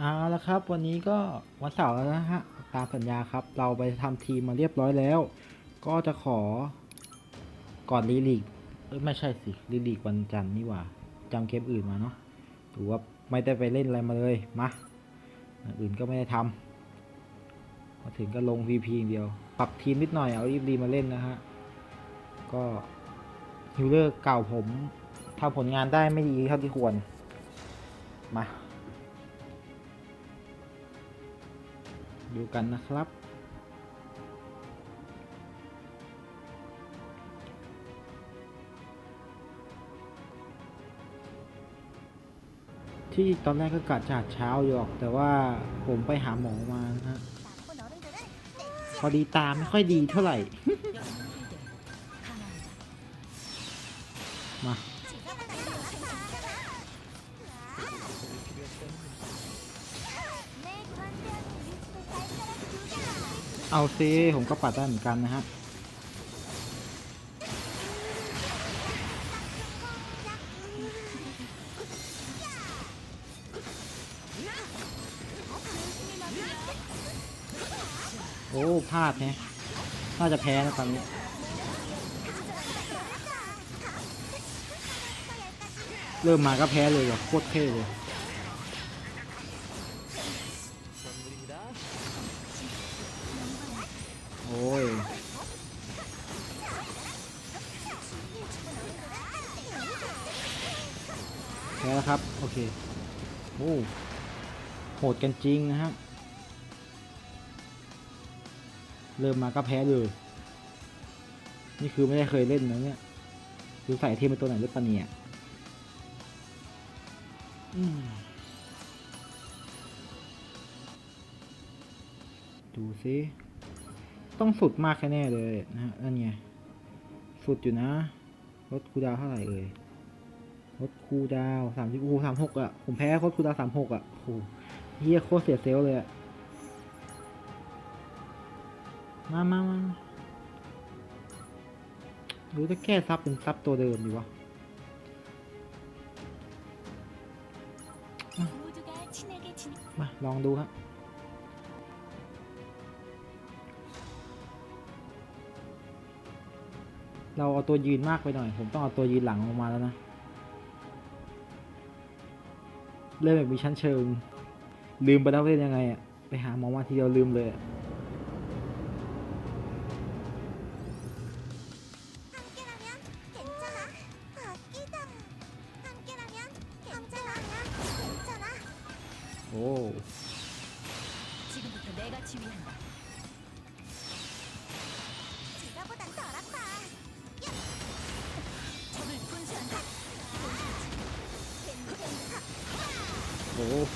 เอาละครับ วันนี้ก็วันเสาร์แล้วนะฮะตามสัญญาครับ เราไปทำทีมมาเรียบร้อยแล้ว ก็จะขอก่อนรีลีกเอ้ยไม่ใช่สิรีลีกวันจันทร์นี่หว่าจำเกมอื่นมาเนาะถือว่าไม่ได้ไปเล่นอะไรมาเลยมาอื่นก็ไม่ได้ทำมาถึงก็ลง VP เดียว ปรับทีมนิดหน่อยเอาอีฟดีมาเล่นนะฮะก็ฮิลเลอร์เก่าผมทำผลงานได้ไม่ดีเท่าที่ควรมา ดูกันนะครับ ที่ตอนแรกก็กะจัดเช้าอยู่หรอกแต่ว่าผมไปหาหมอมานะฮะพอดีตาไม่ค่อยดีเท่าไหร่ มา เอาซิผมก็ปัดได้เหมือนกันนะฮะโอ้พลาดแฮะน่าจะแพ้นะตอนนี้เริ่มมาก็แพ้เลยว่ะโคตรเท่เลย ครับ โอเคโอ้โหดกันจริงนะฮะเริ่มมาก็แพ้เลย นี่คือไม่ได้เคยเล่นนะเนี่ยคือใส่เทมเป็นตัวไหนหรือปล่าเนี่ยอืมดูซิต้องสุดมากแน่เลยนะฮะนั่นไง สุดอยู่นะลดคูดาวน์เท่าไหร่เอ่ย ลดคูดาวสามสิบคูสามหกอะ ผมแพ้ลดคูดาวสามหกอะโอ้โหเฮียโคตรเสียเซลลเลยอะ มามามาหรือจะแก้ซับเป็นซับตัวเดิมดีวะมา ลองดูครับเราเอาตัวยืนมากไปหน่อย ผมต้องเอาตัวยืนหลังลงมาแล้วนะ เล่มแบบมีชั้นเชิง ลืมไปแล้วเล่นยังไงอะไปหาหมอมาทีเดียวลืมเลยอะโอ้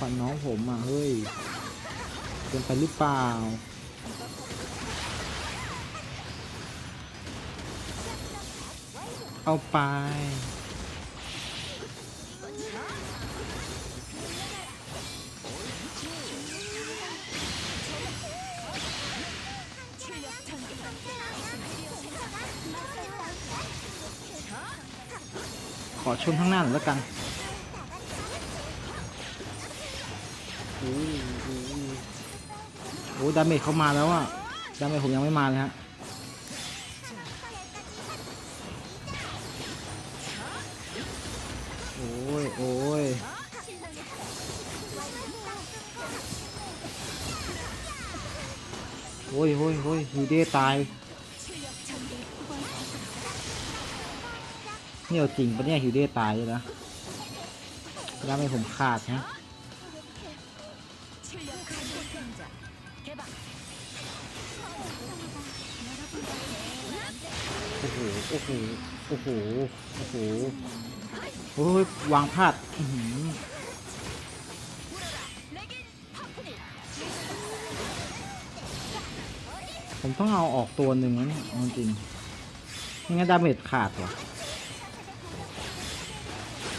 ฟันน้องผมอะเฮ้ยเกินไปหรือเปล่าเอาไป ขอชุนข้างหน้าหน่อยแล้วกัน โอ้ยโอ้ดาเมจเขามาแล้วอะดาเมจผมยังไม่มาเลยฮะโอ้ยโอ้ยโอ้ยโอ้ยโอ้ยฮิเดตายเนี่ยจริงปะเนี่ยฮิเดตายเลยนะดาเมจผมขาดนะ โอ้โหโอ้โหโอ้โหโอ้โหโอ้ยวางพลาดผมต้องเอาออกตัวหนึ่งแล้วเนี่ยจริงยังั้ดาเมจขาดว่ะ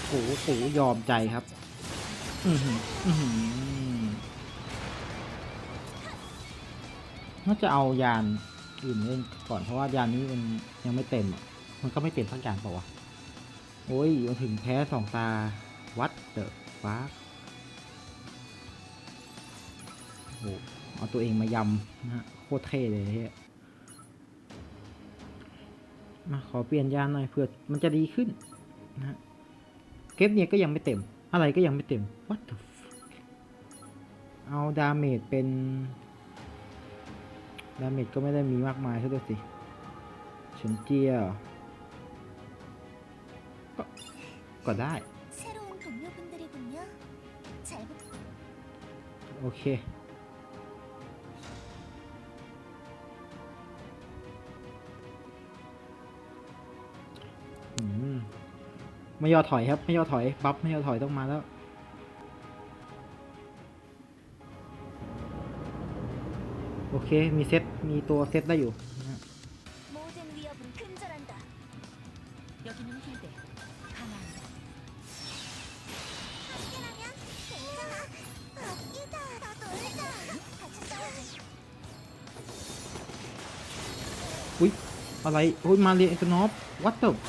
โอ้โหยอมใจครับ อือหืออือหือน่าจะเอายาน อื่นเล่นก่อนเพราะว่ายานนี้มันยังไม่เต็มอะมันก็ไม่เต็มสักอย่างเปล่าวะโอ้ยมาถึงแพ้สองตาวัดเดอะฟ้าโอ้เอาตัวเองมายำนะฮะโคตรเท่เลยเฮียมาขอเปลี่ยนยานหน่อยเผื่อมันจะดีขึ้นนะฮะเก็บเนี่ยก็ยังไม่เต็ม อะไรก็ยังไม่เต็ม what the fuck เอาดาเมจเป็น ดาเมจก็ไม่ได้มีมากมายซะด้วยสิเฉินเจียเหรอก็ก็ได้ 새로운 동료분들이군요. 잘 부... โอเค อืม ไม่ยอถอยครับ ไม่ยอถอย บัฟไม่ยอถอยต้องมาแล้ว เค มีเซต มีตัวเซตได้อยู่นะฮะ 모든 위협은 근절한다. 여기는 hilde. 강한다. 함께라면 괜찮아. 아끼다. 다 놀자. 같이 싸우자. อุ้ย อะไรโอ้ย มาเรียเอ็กนอฟวัตเตอร์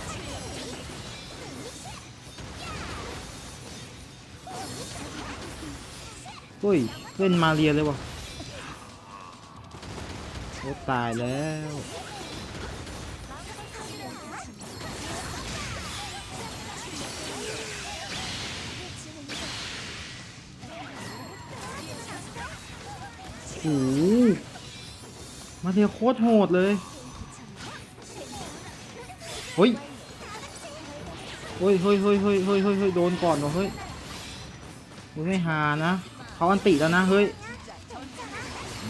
เฮ้ย เล่นมาเรียเลยวะ โอ้ตายแล้ว โอ้โหมาเรียโคตรโหดเลยเฮ้ยเฮ้ยเฮ้ยเฮ้ยเฮ้ยเฮ้ยเฮ้ยโดนก่อนวะเฮ้ยมึงไม่หานะ เขาอันติแล้วนะ เฮ้ย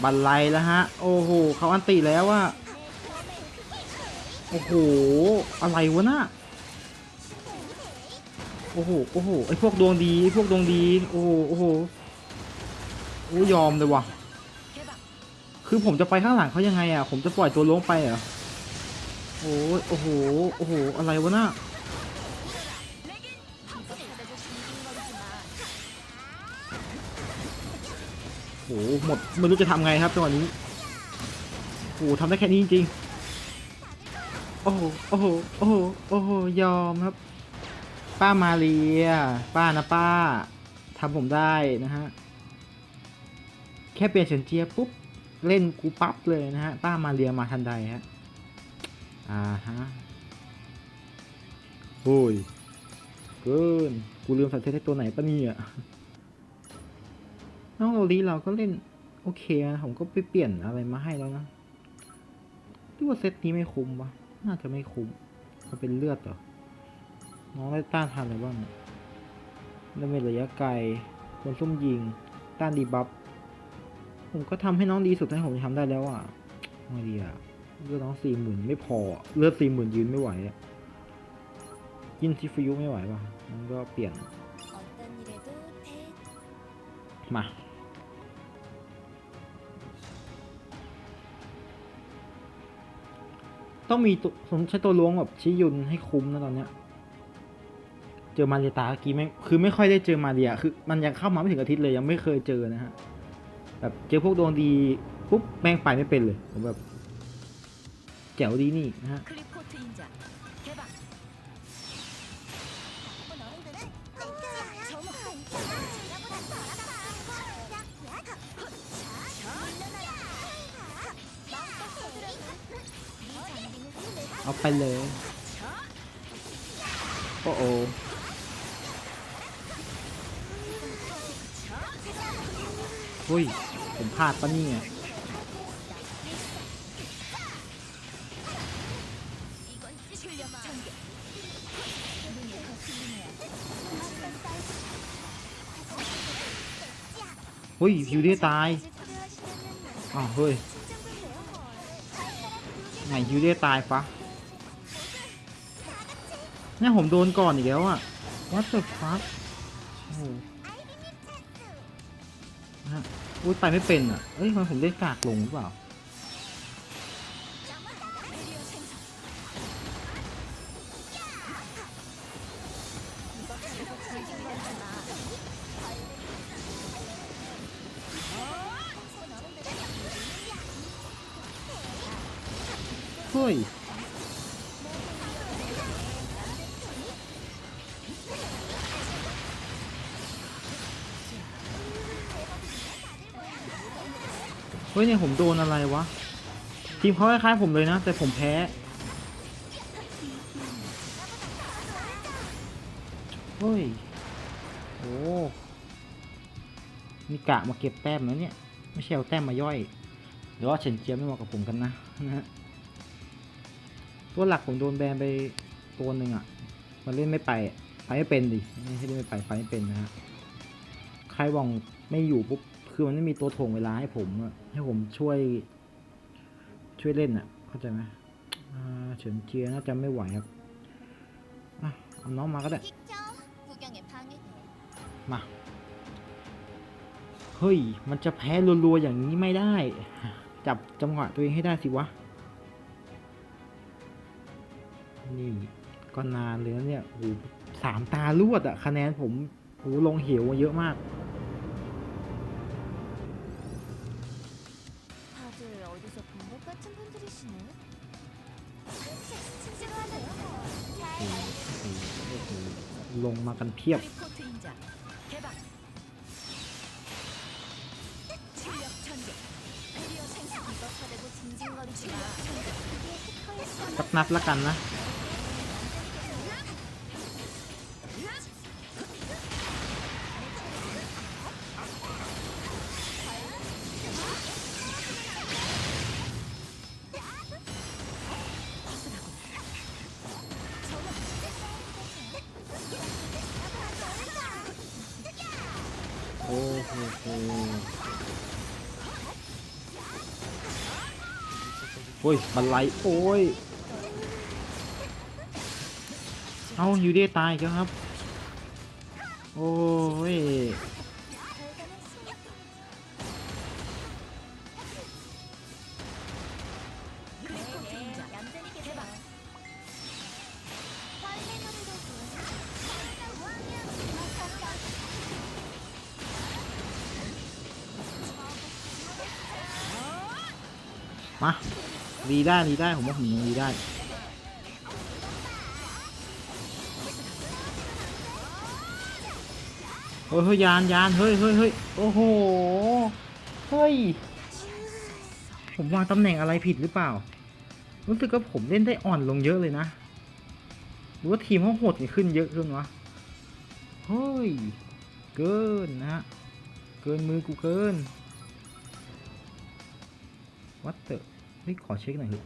บันไลแล้วฮะ โอ้โหเขาอันติแล้วอะโอ้โห อะไรวะน่ะโอ้โห โอ้โห ไอพวกดวงดีไอพวกดวงดี โอ้โห โอ้โหโอ้ยอมเลยว่ะ.คือผมจะไปข้างหลังเขายังไงอะ ผมจะปล่อยตัวล้วงไปเหรอ โอ้ยโอ้โห โอ้โห อะไรวะน่ะ โอ้โหหมดไม่รู้จะทำไงครับจังหวะนี้โอ้โหทำได้แค่นี้จริงๆโอ้โหโอ้โหโอ้โหโอ้โหยอมครับ ป้ามาเรีย ป้านะป้าทำผมได้นะฮะแค่เปลี่ยนเฉินเจียปุ๊บเล่นกูปั๊บเลยนะฮะป้ามาเรียมาทันใดฮะอ่าฮะโอ้ยเกินกูลืมใส่เซตให้ตัวไหนปะเนี่ย น้องโอลีเราก็เล่นโอเคนะผมก็ไปเปลี่ยนอะไรมาให้แล้วนะดูว่าเซตนี้ไม่คุ้มปะน่าจะไม่คุ้มมันเป็นเลือดเหรอ น้องได้ต้านทานอะไรบ้างดาเมจระยะไกลโนซุ่มยิง ต้านดีบัฟ ผมก็ทำให้น้องดีสุดที่ผมทำได้แล้วอะไม่ดีอะ เลือดน้องสี่หมื่นไม่พอ เลือดสี่หมื่นยืนไม่ไหวอะยินซิฟยุไม่ไหวป่ะมันก็เปลี่ยน มา ต้องมีตัวผมใช้ตัวล้วงแบบชี้ยุนให้คุ้มนะตอนเนี้ย เจอมาเรียตาเมื่อกี้ไม่คือไม่ค่อยได้เจอมาเรียคือ มันยังเข้ามาไม่ถึงอาทิตย์เลยยังไม่เคยเจอนะฮะแบบเจอพวกดวงดีปุ๊บแม่งไปไม่เป็นเลยผมแบบแจ๋วดีนี่นะฮะ เอาไปเลย โอ้โหหุ้ย ผมพลาดปะเนี่ย หุ้ยฮิวได้ตายอ๋อเฮ้ย ไหนฮิวได้ตายปะ เนี่ยผมโดนก่อนอีกแล้วอะ what the fuck โอ้โหนะฮะอุ้ยไปไม่เป็นอะเอ้ยทำไมผมได้กากลงหรือเปล่า เฮ้ยเนี่ยผมโดนอะไรวะ ทีมเขาคล้ายๆผมเลยนะ แต่ผมแพ้ เฮ้ย โอ้มีกะมาเก็บแต้มนะเนี่ย ไม่ใช่เอาแต้มมาย่อย หรือว่าเฉินเจียมไม่เหมาะกับผมกันนะนะฮะตัวหลักผมโดนแบนไปตัวหนึ่งอะ มันเล่นไม่ไปไปไม่เป็นดิไม่ใช่เล่นไม่ไปไปไม่เป็นนะฮะ ใครว่องไม่อยู่ปุ๊บคือมันไม่มีตัวถ่วงเวลาให้ผมอะ ให้ผมช่วย ช่วยเล่นอะ เข้าใจไหมเฉินเจียน่าจะไม่ไหวครับเอาน้องมาก็ได้ มา เฮ้ย มันจะแพ้รัวๆอย่างนี้ไม่ได้ จับจังหวะตัวเองให้ได้สิวะ นี่ก็นานเลยเนี่ยโอ้สามตาลวดอะคะแนนผมโอ้ลงเหวเยอะมาก ลงมากันเพียบ สักนัดละกันนะ โอ้โหโอ้ยบันไลโอ้ย เอาอยู่ดีตายแล้วครับ โอ้ย รีได้รีได้ผมว่าผมยังรีได้เฮ้ยเฮ้ยยานยานเฮ้ยเฮ้ยเฮ้ยโอ้โหเฮ้ยผมวางตำแหน่งอะไรผิดหรือเปล่า รู้สึกว่าผมเล่นได้อ่อนลงเยอะเลยนะหรือว่าทีมเขาโหดขึ้นเยอะขึ้นวะเฮ้ยเกินนะฮะเกินมือกูเกินวัดเตอร์ เฮ้ยขอเช็คหน่อยเถอ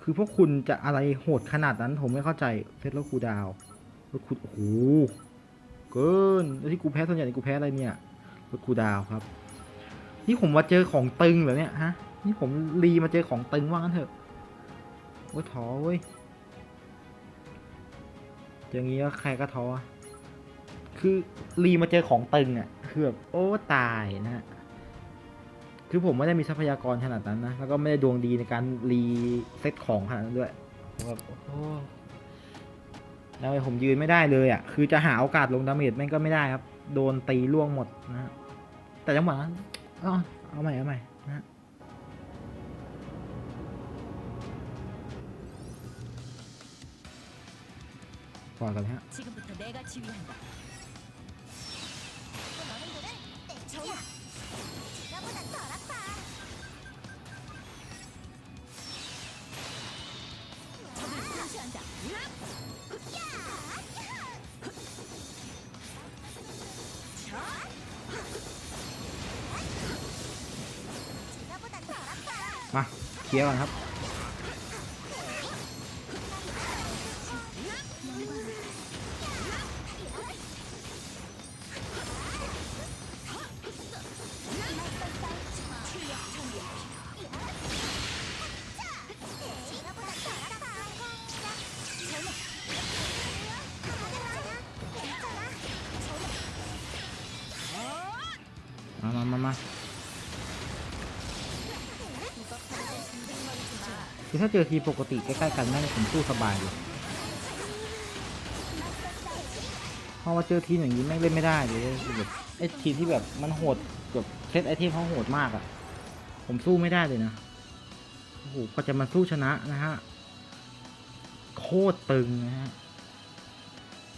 คือพวกคุณจะอะไรโหดขนาดนั้นผมไม่เข้าใจเซตแล้วคูดาวน์แล้วคูลโอ้โหเกินแล้วที่กูแพ้ส่วนใหญ่กูแพ้อะไรเนี่ยแล้วคูดาวครับ นี่ผมมาเจอของตึงเหรอเนี่ยฮะนี่ผมรีมาเจอของตึงว่างั้นเถอะโอ้ยท้อเว้ยเจออย่างงี้ก็ใครก็ท้อคือรีมาเจอของตึงอะคือแบบโอ้ตายนะฮะ คือผมไม่ได้มีทรัพยากรขนาดนั้นนะ แล้วก็ไม่ได้ดวงดีในการรีเซ็ตของขนาดนั้นด้วยผมแบบโอ้โหแล้วผมยืนไม่ได้เลยอ่ะ คือจะหาโอกาสลงดาเมจแม่งก็ไม่ได้ครับ โดนตีล่วงหมดนะฮะแต่จังหวะนั้นเอาเอาใหม่เอาใหม่นะฮะพอกันฮะ 지금부터 내가 지휘한다 너희들은 내 차야 เคียร์ก่อนครับ คือถ้าเจอทีปกติใกล้ๆกันแม่งผมสู้สบายเลยพอมาเจอทีมอย่างนี้แม่งเล่นไม่ได้เลยแบบไอ้ทีมที่แบบมันโหดแบบเซตไอเทมเขาโหดมากอะ่ะ ผมสู้ไม่ได้เลยนะโอ้โหก็จะมาสู้ชนะนะฮะโคตรตึงนะฮะ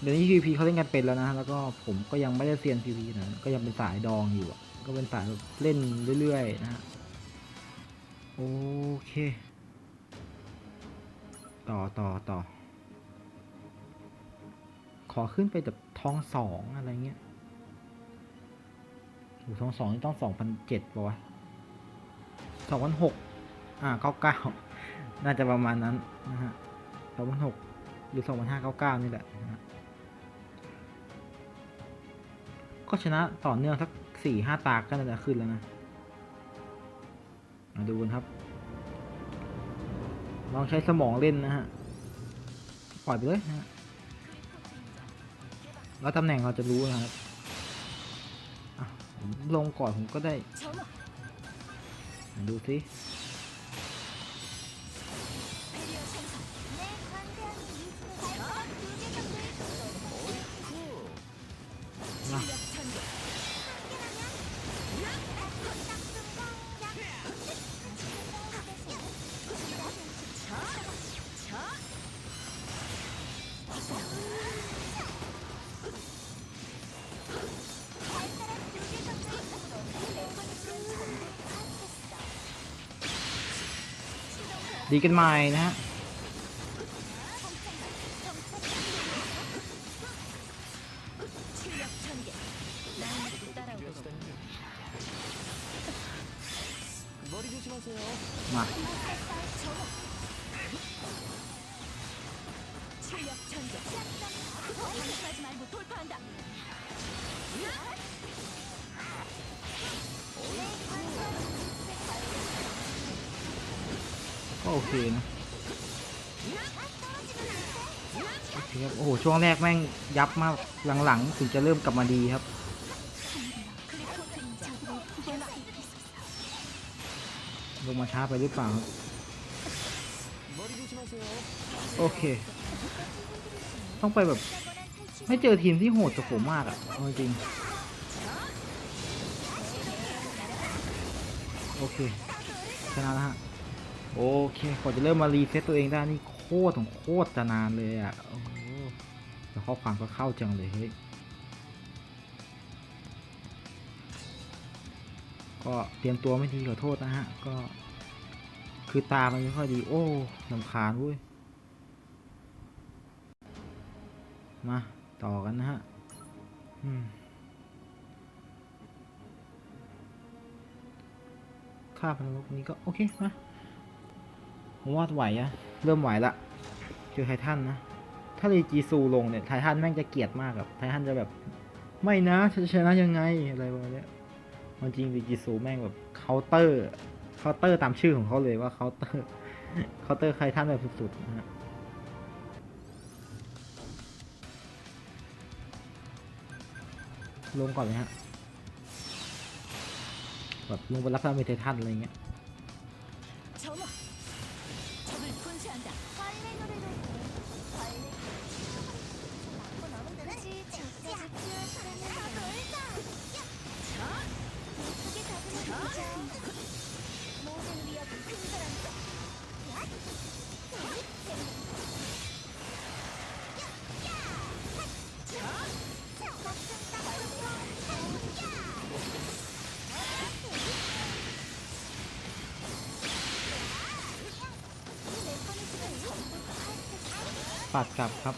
เดี๋ยวนี้ PVP เขาเล่นกันเป็นแล้วนะ แล้วก็ผมก็ยังไม่ได้เซียน PVP นะก็ยังเป็นสายดองอยู่อะก็เป็นสายเล่นเรื่อยๆนะฮะโอเค ต่อต่อต่อ ขอขึ้นไปแบบทองสองอะไรเงี้ยโอ้ทองสองนี่ต้องสองพันเจ็ดป่ะวะสองพันหกอ่าเก้าเก้าน่าจะประมาณนั้นนะฮะสองพันหกหรือสองพันห้าเก้าเก้านี่แหละนะฮะก็ชนะต่อเนื่องสักสี่ห้าตาก็น่าจะขึ้นแล้วนะมาดูกันครับ ลองใช้สมองเล่นนะฮะ ปล่อยไปเลยนะฮะ แล้วตำแหน่งเราจะรู้นะครับลงก่อนผมก็ได้มาดูสิ ดีกันใหม่นะฮะ็โอเคนะโอเคครับโอ้โห ช่วงแรกแม่งยับมาก หลังๆ ถึงจะเริ่มกลับมาดีครับ ลงมาช้าไปหรือเปล่าโอเค ต้องไปแบบ ไม่เจอทีมที่โหดจะโผมมากอะ่ะจริง โอเค ชนะแล้วฮะ โอเคกว่าจะเริ่มมารีเซ็ตตัวเองได้นี่โคตรของโคตรจะนานเลยอะ่ะโอ้โหแต่ข้อความก็เข้าจังเลยเฮ้ย ก็เตรียมตัวไม่ดีขอโทษนะฮะ ก็ คือตามันไม่ค่อยดี โอ้ลำคาญเว้ย มาต่อกันนะฮะอืมค่าพลังลบนี้ก็ โอเค มา ผมว่าไหวอะเริ่มไหวละเจอไททันนะ ถ้ารีจีซูลงเนี่ยไททันแม่งจะเกลียดมากแบบไททันจะแบบไม่นะฉันจะชนะยังไงอะไรประมาณเนี้ยมันจริงรีจีซูแม่งแบบเคาน์เตอร์เคาน์เตอร์ตามชื่อของเขาเลยว่าเคาน์เตอร์เคาน์เตอร์ไททันแบบสุดๆนะฮะลงก่อนเลยฮะแบบลงไปรับพลังเมททันอะไรเงี้ย ปัดกลับครับ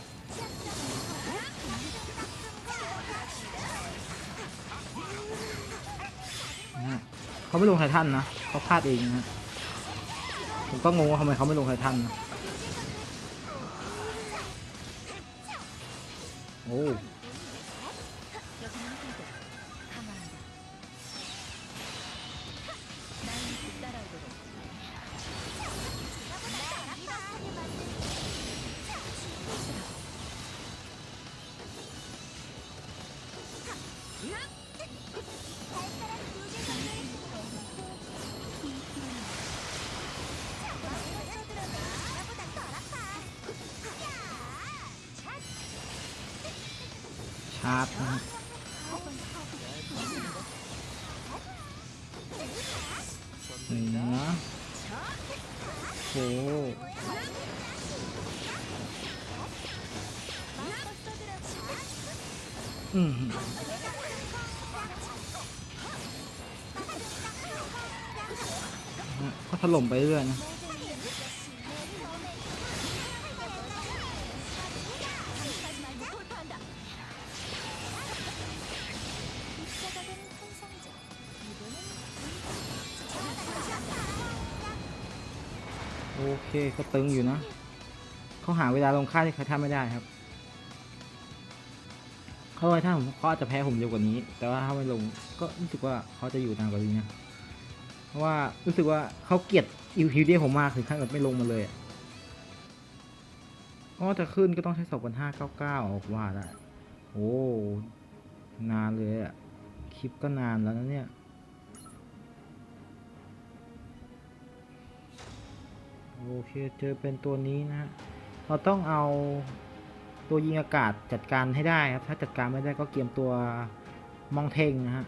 เขาไม่ลงไททันนะ เขาพลาดเองนะ ผมก็งงว่าทำไมเขาไม่ลงไททันนะโอ้ อืมนะโหอืมก็ถล่มไปเรื่อยนะ เคก็ตึงอยู่นะเขาหาเวลาลงค่าที่เขาทำไม่ได้ครับเขาไว้ถ้าผมเขาอาจจะแพ้ผมเร็วกว่านี้ แต่ว่าถ้าไม่ลงก็รู้สึกว่าเขาจะอยู่นานกว่านี้นะเพราะว่ารู้สึกว่าเขาเกลียดอิวฮิวเดียผมมากถึงขั้นแบบไม่ลงมาเลยอะก็จะขึ้นก็ต้องใช้สองพันห้าเก้าเก้าออกว่าได้โอ้นานเลยอะคลิปก็นานแล้วนะเนี่ย โอเคเจอเป็นตัวนี้นะฮะเราต้องเอาตัวยิงอากาศจัดการให้ได้ครับ ถ้าจัดการไม่ได้ก็เกียมตัวมองเทงนะฮะ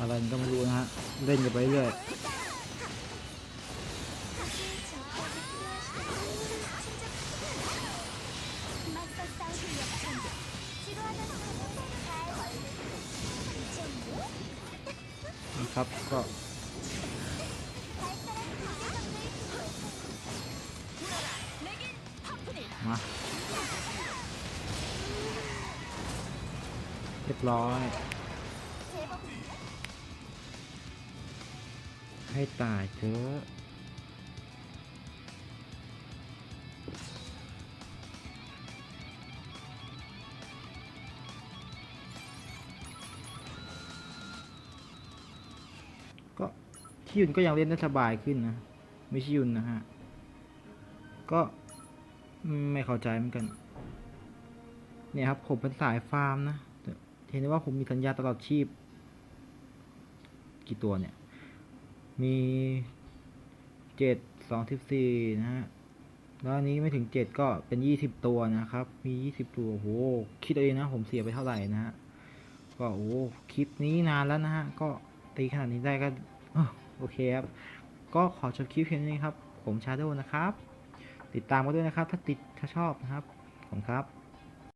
อะไรก็ไม่รู้นะฮะ เล่นกันไปเรื่อย ชิยุนก็ยังเล่นได้สบายขึ้นนะไม่ชิยุนนะฮะ ก็ไม่เข้าใจเหมือนกัน เนี่ยครับผมเป็นสายฟาร์มนะเห็นได้ว่าผมมีสัญญาตลอดชีพ กี่ตัวเนี่ย มีเจ็ดสองสิบสี่นะฮะแล้วอันนี้ไม่ถึงเจ็ดก็เป็นยี่สิบตัวนะครับ มียี่สิบตัวโอ้โหคิดเอาเองนะ ผมเสียไปเท่าไหร่นะฮะก็โอ้คลิปนี้นานแล้วนะฮะ ก็ตีขนาดนี้ได้ก็ โอเคครับ ก็ขอจบคลิปเพียงนี้ครับ ผมชาโดนะครับ ติดตามกันด้วยนะครับ ถ้าติดถ้าชอบนะครับ ขอบคุณครับ